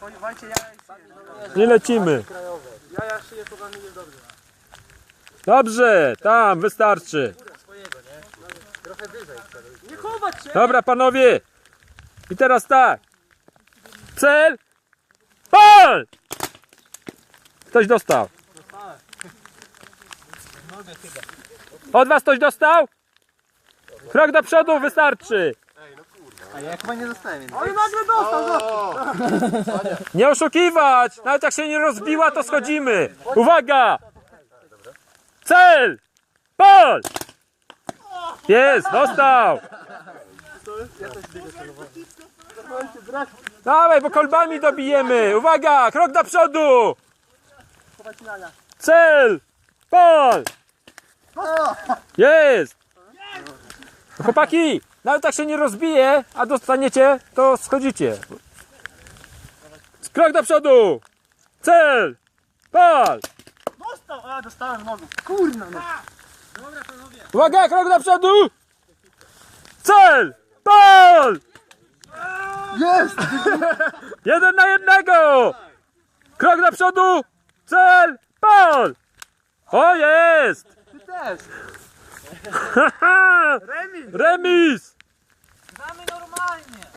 Jaja I lecimy. Jaja szyję to mnie jest dobrze. Dobrze, tam, wystarczy. Trochę wyżej. Nie chować się! Dobra, panowie. I teraz tak. Cel. Pal! Ktoś dostał. Od was ktoś dostał? Krok do przodu wystarczy. A ja chyba nie dostałem. Oj, nagle dostał! dostał. Nie oszukiwać! Nawet jak się nie rozbiła, to schodzimy. Uwaga! Cel! Pal! Jest, dostał! Dawaj, bo kolbami dobijemy! Uwaga! Krok do przodu! Cel! Pal! Jest! Chłopaki, nawet jak się nie rozbije, a dostaniecie, to schodzicie. Krok do przodu! Cel! Pal! Dostał! A, dostałem nogą. Kurna no. Uwaga, krok do przodu! Cel! Pal! Jest! Jeden na jednego! Krok do przodu! Cel! Pal! O, jest! Ty też! Haha! Remis! Remis! Gramy normalnie!